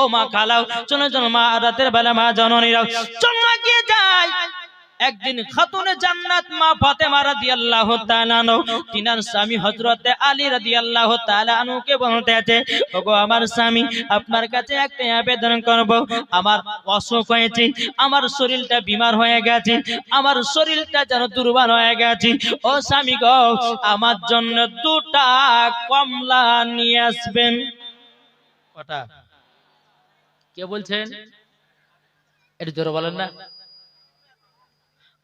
ও মা খালাও চলো চলো মা, রাতের বেলা মা জননীরাও চলো গিয়ে যায়। একদিন খাতুনে জান্নাত মা ফাতেমা রাদিয়াল্লাহু তাআলা আনহু, তিনার স্বামী হযরতে আলী রাদিয়াল্লাহু তাআলা আনহুকে বলতে আছে, ওগো আমার স্বামী, আপনার কাছে একটা আবেদন করব। আমার অসুখ হয়েছে, আমার শরীরটা বিমার হয়ে গেছে, আমার শরীরটা যেন দুর্বল হয়ে গেছে। ও স্বামী গো, আমার জন্য দুটা কমলা নিয়ে আসবেন। কটা কে বলছেন? একটু জোরে বলেন না।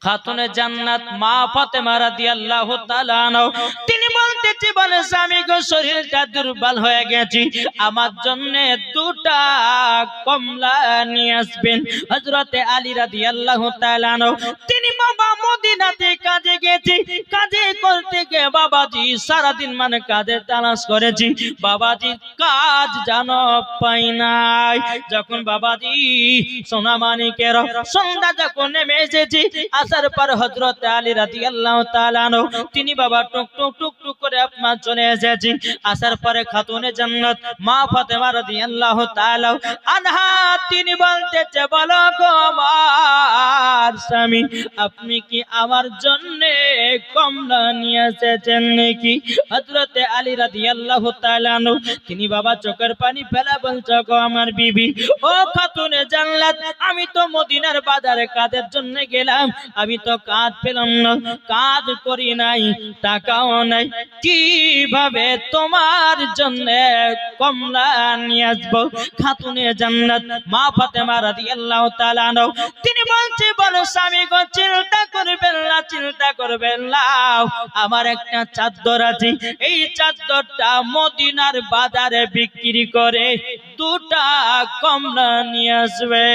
খাতুনে জান্নাত মা ফাতেমা রাদিয়াল্লাহু তাআলা আনহা, তিনি বলতেছে, বলে স্বামী গো, শরীরটা দুর্বল হয়ে গেছে। আমার জন্য দুটা কমলা নিয়ে আসবেন। হযরতে আলী রাদিয়াল্লাহু তাআলা আনহা, তিনি বাবা মদিনাতে কাজে গেছে। গিয়ে বাবাজি সারাদিন মানে কাজে তালাশ করেছি? বাবাজি কাজ জানো পাই নাই। যখন বাবাজি সোনা মানিকের সন্ধ্যা যখন নেমে এসেছি, আসার পর হজরত আলী রাজি আল্লাহ তালানো তিনি বাবা টুক টুক টুক টুক করে আপনার চলে এসেছি। আসার পরে খাতুনে জান্নাত, মা ফাতেমা রাজি আল্লাহ তালাও আনহা, তিনি বলতেছে, বলো গো আমার স্বামী, আপনি কি আমার জন্য কমলা নিয়ে এসেছেন নাকি? হজরতে আলী রাজি আল্লাহ তালানো তিনি বাবা চোখের পানি ফেলা বলছো, গো আমার বিবি, ও খাতুনে জান্নাত, আমি তো মদিনার বাজারে কাজের জন্য গেলাম, আমি তো কাজ পেলাম না, কাজ করি নাই, টাকাও নাই, কীভাবে তোমার জন্য কমলা নিয়ে আসব? খাতুনে জান্নাত, মা ফাতেমা রাদিয়াল্লাহু তাআলা তিনি বলছে বলো, স্বামী গো, চিন্তা করবেন না, চিন্তা করবেন না। আমার একটা চাদর আছে, এই চাদরটা মদিনার বাজারে বিক্রি করে দুটা কমলা নিয়ে আসবে।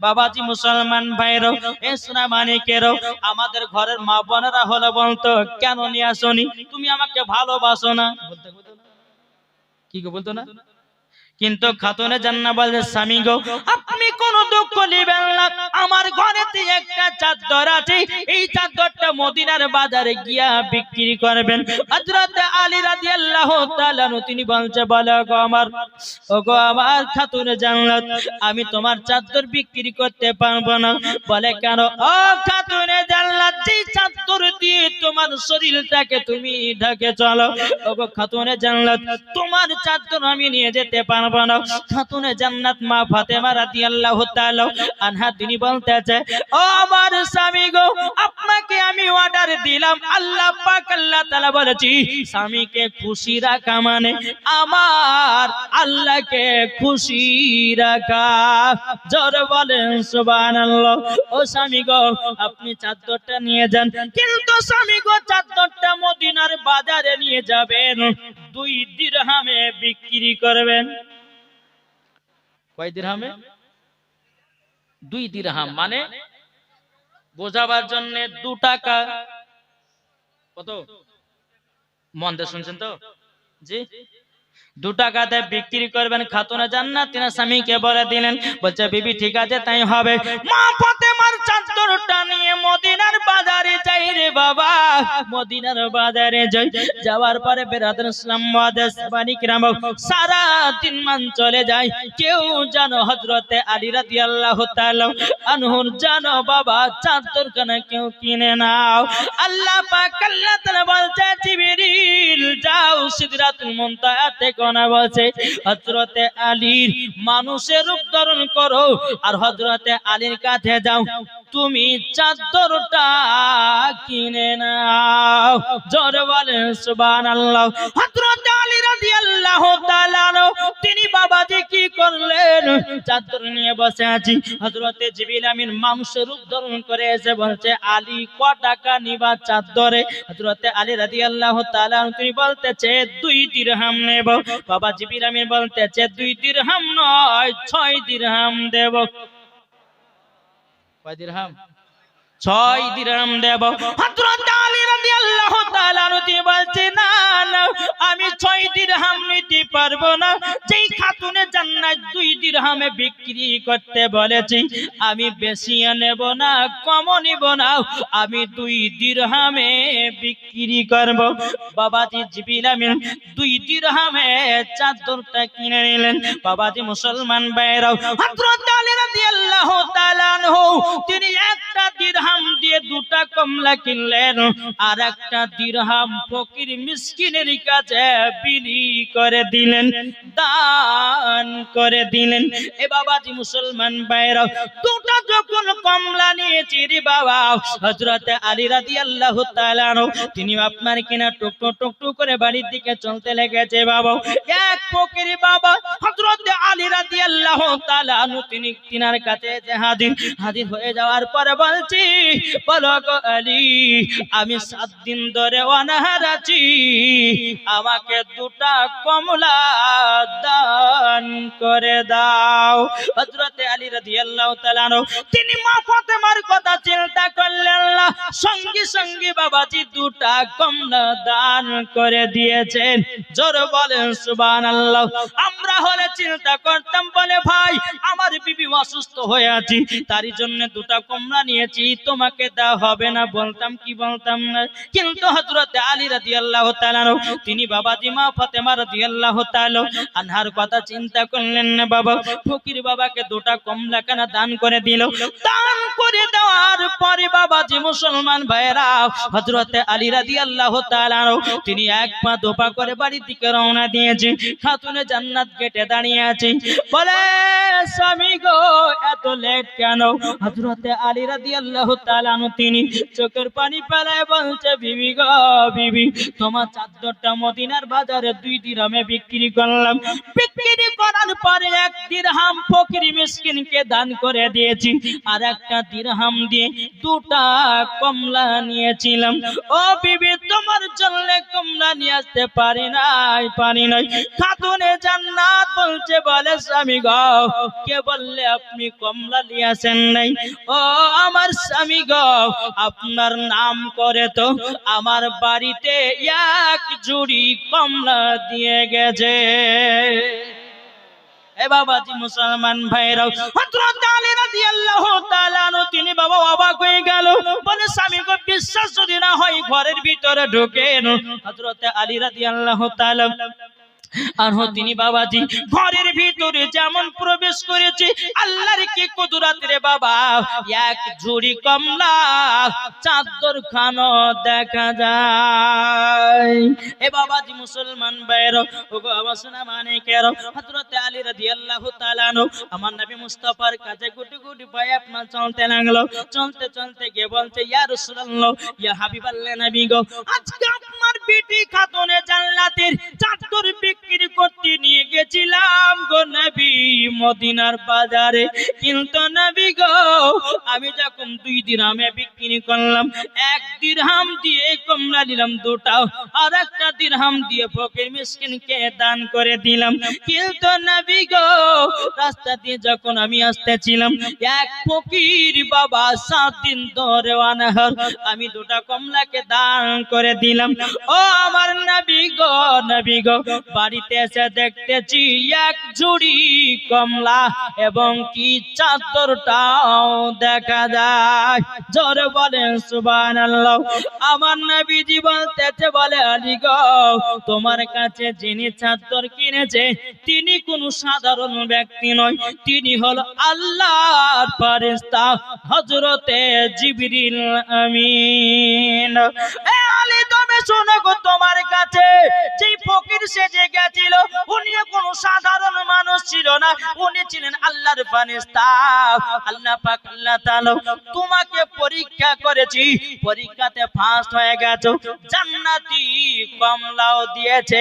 বাবাজি মুসলমান ভাইরও এ সোনা আমাদের ঘরের মা বোনেরা হলো বলতো, কেন নিয়ে আসনি? তুমি আমাকে ভালোবাসো না? কি বলতো না? কিন্তু খাতুনে জান্না বলে স্বামী গো, আপনি কোন দুঃখ নেবেন না। আমার ঘরেতে একটা চাদর আছে। এই চাদরটা মদিনার বাজারে গিয়া বিক্রি করবেন। আলী তিনি বলছে, বলো গো আমার, ওগো আমার খাতুনে জান্নাত, আমি তোমার চাদর বিক্রি করতে পারব না। বলে, কেন? ও খাতুনে জান্নাত যেই চাদর দিয়ে তোমার শরীরটাকে তুমি ঢাকে চলো। ওগো খাতুনে জান্নাত, তোমার চাদর আমি নিয়ে যেতে পারব না। খাতুনে জান্নাত মা ফাতেমা রাদিয়াল্লাহু তাআলা আনহা, তিনি বলতেছে, ও আমার স্বামী গো, আপনাকে আমি অর্ডার দিলাম। আল্লাহ পাক, আল্লাহ তাআলা বলেছি, স্বামীকে খুশি রাখা মানে আমার আল্লাহকে খুশি রাখা। জোর বলেন সুবহানাল্লাহ। ও স্বামী গো, আপনি চাদরটা নিয়ে যান। কিন্তু স্বামী গো চাদরটা মদিনার বাজারে নিয়ে যাবেন। দুই দিরহামে বিক্রি করবেন। কয় দিরহামে? দুই দিরহাম মানে বোঝাবার জন্য দু টাকা। কত? মন দিয়ে শুনছেন তো? জি? দু টাকাতে বিক্রি করবেন খাতুনে জান্নাত। তিনি স্বামীকে বলে দিলেন বলছে বিবি ঠিক আছে তাই হবে। মা চাদরটা নিয়ে মদিনার বাজারে যাই রে বাবা। মদিনার বাজারে যাই। যাওয়ার পরে বেরাদুল ইসলাম বানি কিরাম সারা দিন মান চলে যায়। কেউ জানো হযরতে আলী রাদিয়াল্লাহু তাআলা আনহুর জানো বাবা, চাদর কেন কেউ কিনে নাও। আল্লাহ পাক আল্লাহ তাআলা বলছে, জিবরিল, যাও সিদরাতুল মুনতাহাতে কোনা বলছে, হযরতে আলীর মানুষের রূপ ধারণ করো, আর হযরতে আলীর কাছে যাও। তুমি চাদরটা কিনে নাও। জোরে বলেন সুবহানাল্লাহ। হযরত আলী রাদিয়াল্লাহু তাআলা তিনি বাবাজি কি করলেন? চাদর নিয়ে বসে আছি। হযরতে জিবরিল আমিন মানুষের রূপ ধারণ করে এসে বলছে, আলী ক টাকা নিবা চাদরে? হযরতে আলী রাদিয়াল্লাহু তাআলা তিনি বলতেছে, দুই দিরহাম নেব। বাবা জিবরিল আমিন বলতেছে, দুই দিরহাম নয়, ছয় দিরহাম দেব। কয় দিরহাম। ছয় দিরহাম দেব। না না, আমি ছয় পারব না। বিক্রি করতে আমি বেশি নেব না কম নিব না, আমি দুই দিরহামে বিক্রি করব। বাবাজি জিবিল আমিন দুই দিরহামে চাদরটা কিনে নিলেন। বাবাজি মুসলমান ভাইরাও তিনি একটা দিরহাম দিয়ে দুটা কমলা কিনলেন, আর একটা দিরহাম ফকির মিসকিনের কাছে বিলি করে দিলেন, দান করে দিলেন। এ বাবাজি মুসলমান ভাইরাও দুটা যখন কমলা নিয়েছি রে বাবা, হযরত আলী তাআলা আনহু, তিনি আপনার কিনা টুক টুক টুক টুক করে বাড়ির দিকে চলতে লেগেছে বাবা। এক ফকির বাবা, হযরত আলী তাআলা আনহু, তিনি তিনার কাছে হাজির হাজির হয়ে যাওয়ার পরে বলছি বলো আলী আমি সাত দিন ধরে অনাহার আছি। আমাকে দুটা কমলা দান করে দাও। হযরত আলী রাদিয়াল্লাহু তাআলা তিনি মা ফাতেমার কথা চিন্তা করলেন না। সঙ্গে সঙ্গে বাবাজি দুটা কমলা দান করে দিয়েছেন। জোর বলেন সুবহানাল্লাহ। আমরা হলে চিন্তা করতাম বলে ভাই, আমার অসুস্থ হয়ে আছি, তারই জন্য দুটা কমলা নিয়েছি, তোমাকে দেওয়া হবে না, বলতাম কি বলতাম না। কিন্তু হযরত আলী তাআলা আনহু, তিনি বাবাজি মা ফাতেমা রাদিয়াল্লাহু তাআলা আনহার কথা চিন্তা করলেন না বাবা। ফকির বাবাকে দুটা কমলা কেনা দান করে দিল? দান করে দেওয়ার পরে বাবাজি মুসলমান ভাইরা হযরত আলী রাদিয়াল্লাহু তাআলা আনহু, তিনি এক পা দোপা করে বাড়ির দিকে রওনা দিয়েছে, খাতুনে জান্নাত গেটে দাঁড়িয়ে আছে বলে, স্বামী গো এত লেট কেন? হযরত আলী রাদিয়াল্লাহু তাআলা তিনি চোখের পানি ফেলায় বলছে, বিবি গো, বিবি, তোমার চাদরটা মদিনার বাজারে দুই দিরহামে বিক্রি করলাম। বিক্রি করার পরে এক দিরহাম ফকির মিসকিনকে দান করে দিয়েছি আর একটা দিরহাম দিয়ে দুটা কমলা নিয়েছিলাম। ও বিবি, তোমার জন্য কমলা নিয়ে আসতে পারি নাই পারি নাই। খাতুনে জান্নাত বলছে, বলে স্বামী গো, কে বললে আপনি কমলা আসেন নাই? ও আমার স্বামী গো, আপনার নাম করে তো আমার বাড়িতে এক জুড়ি কমলা দিয়ে গেছে। মুসলমান তিনি বাবা অবাক হয়ে গেল। বলে, স্বামী গো, বিশ্বাস যদি না হয় ঘরের ভিতরে ঢোকেন হযরত আলী রাদিয়াল্লাহু তাআলা আর হো তিনি বাবাজি ঘরের ভিতরে যেমন প্রবেশ করেছে আল্লাহর কি কুদরত রে বাবা? এক ঝুড়ি কমলা চাদর খানো দেখা যায়। এ বাবাজি মুসলমান বাইর ও গো আবাসনা মানে কের হযরত আলী রাদিয়াল্লাহু তাআলা আনহু আমার নবী মুস্তাফার কাছে গুটি গুটি পায়ে আপনার চলতে লাগল চলতে চলতে গিয়ে বলছে ইয়া রাসূলুল্লাহ ইয়া হাবিবাল্লাহ নবী গো আজকে আপনার বিটি খাতুনে জান্নাতের চাদর বিক্রি করতে নিয়ে গেছিলাম গো নবী মদিনার বাজারে। কিন্তু নবী গো, আমি যখন দুই দিরহামে বিক্রি করলাম, এক দিরহাম দিয়ে কমলা নিলাম দুটা, আর একটা দিরহাম দিয়ে ফকির মিসকিনকে দান করে দিলাম। কিন্তু নবী গো, রাস্তা দিয়ে যখন আমি আসতেছিলাম, এক ফকির বাবা সাত দিন ধরে অনাহার, আমি দুটা কমলাকে দান করে দিলাম। ও আমার নবী গো নবী গো, বাড়িতে এসে দেখতেছি এক ঝুড়ি কমলা এবং কি চাদরটাও দেখা যায়। জোরে বলেন, সুবহানাল্লাহ। আমার নবীজি বলতেছে, বলে, আলী গো, তোমার কাছে যিনি চাদর কিনেছে, তিনি কোন সাধারণ ব্যক্তি নয়। তিনি হল আল্লাহর ফেরেশতা, হযরতে জিবরিল আমিন। এ আলী তুমি শোনো গো তোমার কাছে। যেই ফকির সেজে গেছিল, উনি কোন সাধারণ মানুষ ছিল না। উনি ছিলেন আল্লাহর ফেরেশতা। আল্লাহ পাক, আল্লাহ তাআলা তোমাকে পরীক্ষা করেছি। পরীক্ষাতে ফার্স্ট হয়ে গেছো। জান্নাতি কমলাও দিয়েছে,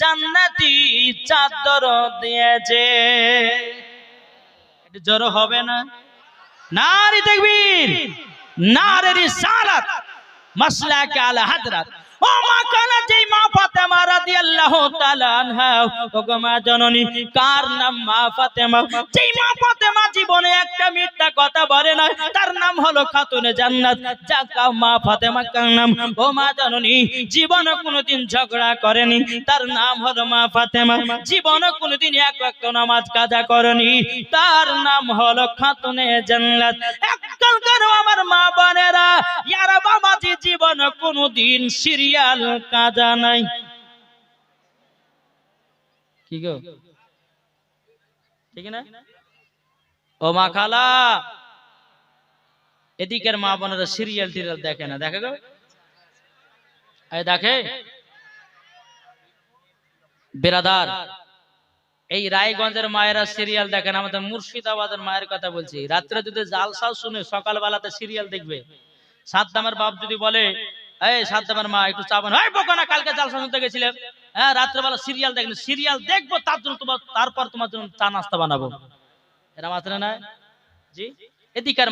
জান্নাতি চাদরও দিয়েছে। এটা জড়ো হবে না? নারী দেখবির নারী রিসালাত মাসলাকে আলা হাজরাত তার নাম হলো মা ফাতেমা কোনোদিন ঝগড়া করেনি, তার নাম হলো মা ফাতেমা। জীবনে কোনোদিন এক ওয়াক্ত নামাজ কাজা করেনি, তার নাম হলো খাতুনে জান্নাত। আমার মা বোনেরা, ইয়ারা বাবাজি জীবনে কোনোদিন সিরিয়াল কাজা নাই। কি গো? ঠিক না? ও মা খালা। এদিকের মা বোনেরা সিরিয়াল টিরিয়াল দেখে না। দেখে গো? দেখে। বেরাদার, এই রায়গঞ্জের মায়েরা সিরিয়াল দেখেন আমাদের মুর্শিদাবাদের মায়ের কথা বলছি। রাত্রে যদি জালসাও শুনে সকালবেলাতে সিরিয়াল দেখবে, সাদ্দামের বাপ যদি বলে এই সাদ্দামের মা, একটু চাবান হয় বকো না, কালকে জালসা শুনতে গেছিলাম। হ্যাঁ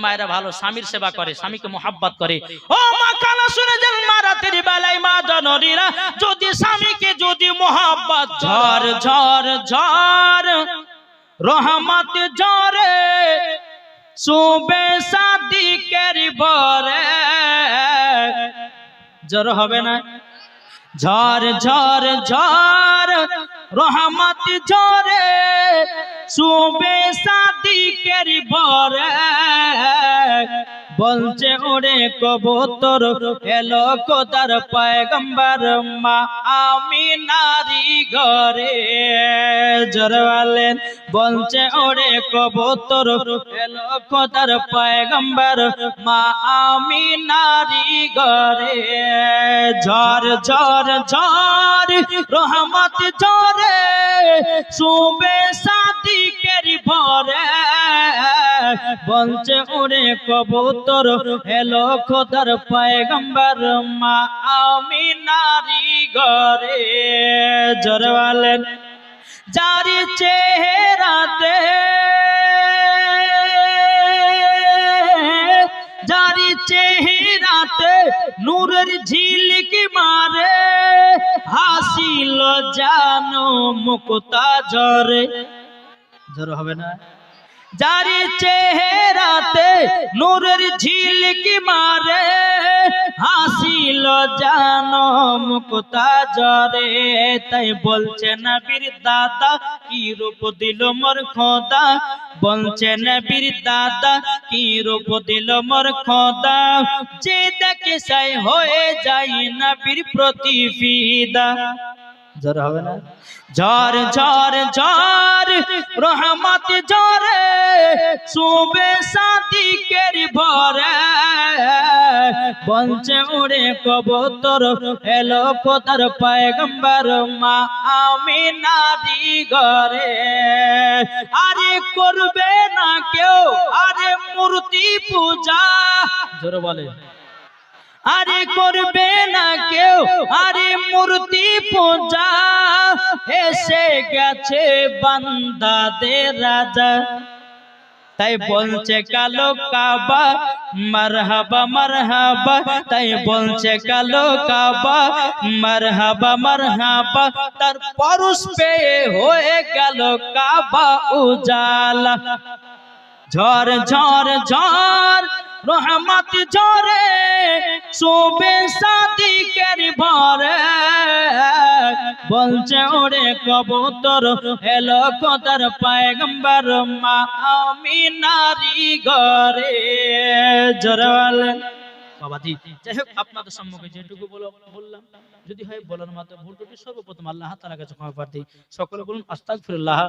মায়েরা ভালো, স্বামীর সেবা করে, স্বামীকে মোহাব্বত করে। ও মা, কানা শুনে যান মা রাতের বেলায় মা জননীরা, যদি স্বামীকে যদি মোহাব্বত ঝড় ঝড় ঝড় রহমত, ঝরে সুবে সাদি কেরি জ্বর হবে না। ঝড় ঝড় ঝড় রহমত ঝরে সুবে সাদিকের বরে। বলছে ওরে কবুতর, এলো কোদার পয়গম্বর, মা, আমি নারী ঘরে। জরওয়ালেন বলছে ওরে কবুতর, এলো কোদার পয়গম্বর, মা, আমি নারী ঘরে। ঝড় ঝড় ঝড় রহমত ঝরে সুবে সাদি ভরে বলছে, ওরে কবুতর, এলো খোদার পয়গম্বর মা, আমি নারী ঘরে। জরওয়ালেন জারি চেহারাতে জারি চেহারাতে নূরের ঝিলিক মারে, হাসিল জানো মুক্তা ঝরে। ঝর হবে না। জারি চেহারাতে নূরের ঝিলকি মারে, হাসিল জানো মুক্তা জরে তাই বলছে নবীর দাদা, কি রূপ দিল মোর খোদা? বলছে নবীর দাদা, কি রূপ দিল মোর খোদা? যে দেখে সাই হয়ে যায় নবীর প্রতি ফিদা জ্বর হবে না? ঝড় ঝড় ঝড় রহমত ঝরে সুবে সাদি কেরি ভরে। বলছে উড়ে কবুতর, এলো কোতার পয়গম্বর? মা আমি নারী ঘরে আরে করবে না কেউ, আরে মূর্তি পূজা। জোরে বলে। আরে করবে না কেউ? আরে মূর্তি পূজা। এসে গেছে বান্দাদের রাজা। তাই বলছে কালো কাবা, মারহাবা মারহাবা। তাই বলছে কালো কাবা, মারহাবা মারহাবা। তার পরশ পেয়ে হয়ে গেল কাবা উজালা। ঝড় ঝড় ঝড় রহমত ঝরে, শোবে সাদিকের ভরে। বলছে, ওরে কবুতর, এলো কোতার পায়গম্বর, মা আমি নারী ঘরে। জোরওয়ালে বাবাজি, যাই হোক, আপনাদের সম্মুখে যেটুকু বলো বললাম। যদি হয় বলার মাত্র ভুল সর্বপ্রথম আল্লাহ তাআলার কাছে ক্ষমা প্রার্থী। সকলে বলুন, আস্তাগফিরুল্লাহ।